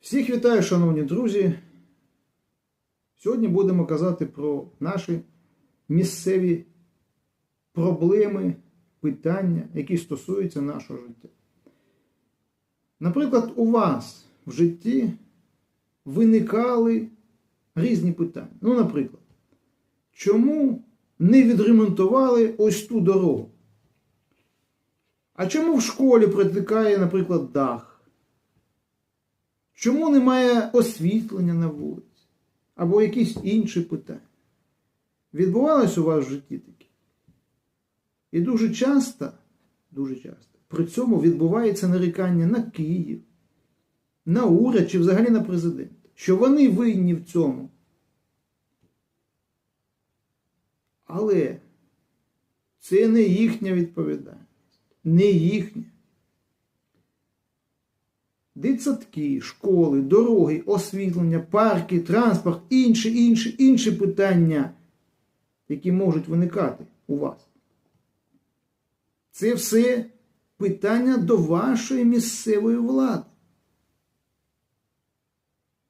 Всіх вітаю, шановні друзі. Сьогодні будемо казати про наші місцеві проблеми, питання, які стосуються нашого життя. Наприклад, у вас в житті виникали різні питання. Ну, наприклад, чому не відремонтували ось ту дорогу? А чому в школі протикає, наприклад, дах? Чому немає освітлення на вулиці? Або якісь інші питання? Відбувалось у вас в житті таке? І дуже часто, дуже часто, при цьому відбувається нарікання на Київ, на уряд чи взагалі на президента, що вони винні в цьому. Але це не їхня відповідальність, не їхня. Дитсадки, школи, дороги, освітлення, парки, транспорт, інші, інші, інші питання, які можуть виникати у вас. Це все питання до вашої місцевої влади,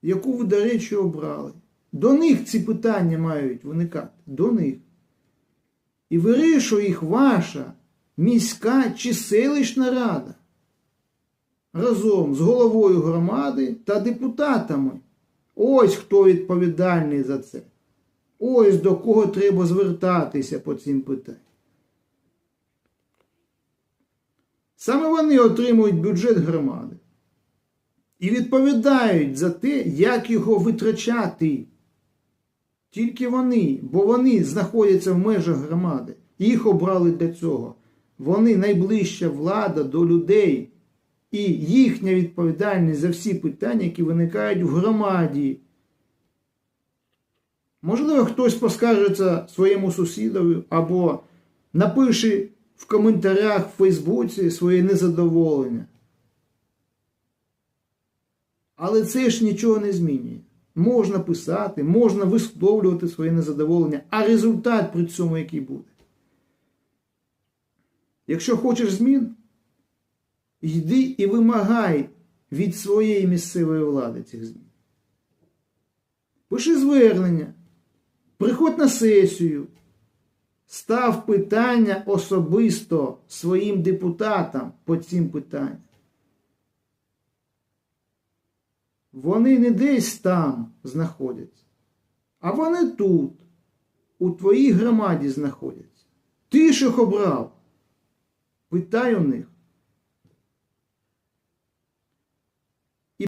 яку ви, до речі, обрали. До них ці питання мають виникати. До них. І вирішує їх ваша міська чи селищна рада разом з головою громади та депутатами. Ось хто відповідальний за це. Ось до кого треба звертатися по цим питанням. Саме вони отримують бюджет громади і відповідають за те, як його витрачати. Тільки вони, бо вони знаходяться в межах громади. Їх обрали для цього. Вони найближча влада до людей і їхня відповідальність за всі питання, які виникають в громаді. Можливо, хтось поскаржиться своєму сусідові або напише в коментарях в Фейсбуці своє незадоволення. Але це ж нічого не змінює. Можна писати, можна висловлювати своє незадоволення, а результат при цьому який буде. Якщо хочеш змін, йди і вимагай від своєї місцевої влади цих змін. Пиши звернення, приходь на сесію, став питання особисто своїм депутатам по цим питанням. Вони не десь там знаходяться, а вони тут, у твоїй громаді знаходяться. Ти ж їх обрав. Питай у них,